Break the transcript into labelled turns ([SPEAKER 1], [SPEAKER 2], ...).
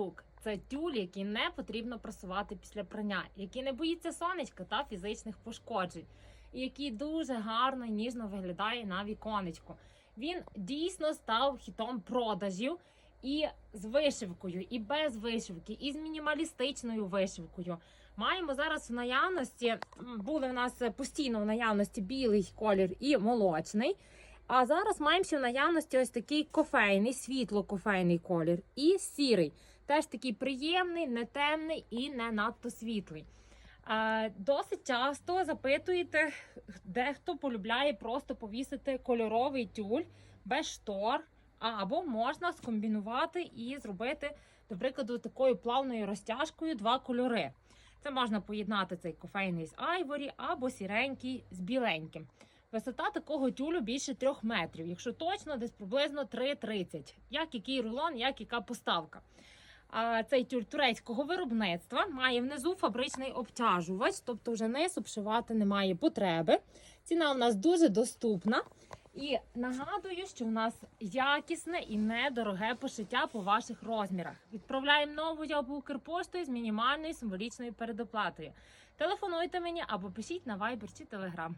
[SPEAKER 1] звук. Це тюль, який не потрібно просувати після прання, який не боїться сонечка та фізичних пошкоджень, і який дуже гарно і ніжно виглядає на віконечку. Він дійсно став хітом продажів і з вишивкою, і без вишивки, і з мінімалістичною вишивкою. Маємо зараз в наявності, були в нас постійно в наявності білий колір і молочний. А зараз маємо в наявності ось такий кофейний, світло-кофейний колір і сірий. Теж такий приємний, не темний і не надто світлий. Досить часто запитуєте, дехто полюбляє просто повісити кольоровий тюль без штор, або можна скомбінувати і зробити, до прикладу, такою плавною розтяжкою два кольори. Це можна поєднати цей кофейний з айворі або сіренький з біленьким. Висота такого тюлю більше 3 метрів, якщо точно, десь приблизно 3,30. Як який рулон, як яка поставка. А цей тюль турецького виробництва має внизу фабричний обтяжувач, тобто вже низ обшивати немає потреби. Ціна у нас дуже доступна. І нагадую, що у нас якісне і недороге пошиття по ваших розмірах. Відправляємо нову або Укрпоштою з мінімальною символічною передоплатою. Телефонуйте мені або пишіть на Viber чи Telegram.